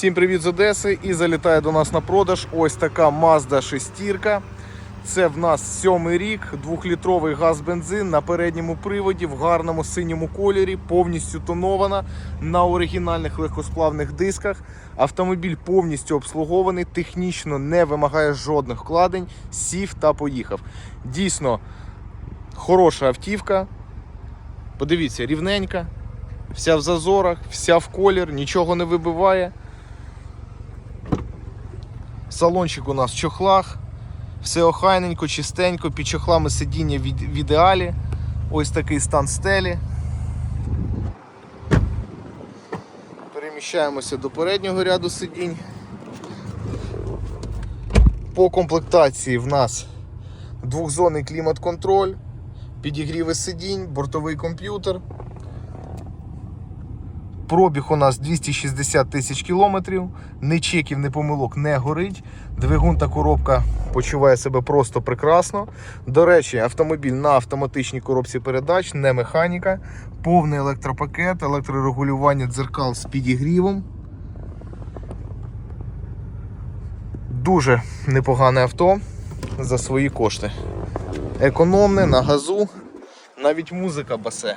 Всім привіт з Одеси і залітає до нас на продаж ось така Mazda 6. Це в нас сьомий рік, двохлітровий газ-бензин на передньому приводі в гарному синьому кольорі, повністю тонована на оригінальних легкосплавних дисках. Автомобіль повністю обслугований, технічно не вимагає жодних вкладень, сів та поїхав. Дійсно хороша автівка. Подивіться, рівненька, вся в зазорах, вся в колір, нічого не вибиває. Салончик у нас в чохлах. Все охайненько, чистенько, під чохлами сидіння в, ідеалі. Ось такий стан стелі. Переміщаємося до переднього ряду сидінь. По комплектації в нас двохзонний клімат-контроль, підігріви сидінь, бортовий комп'ютер. Пробіг у нас 260 тисяч кілометрів, ні чеків, ні помилок не горить. Двигун та коробка почуває себе просто прекрасно. До речі, автомобіль на автоматичній коробці передач, не механіка, повний електропакет, електрорегулювання дзеркал з підігрівом. Дуже непогане авто за свої кошти. Економне на газу, навіть музика басе.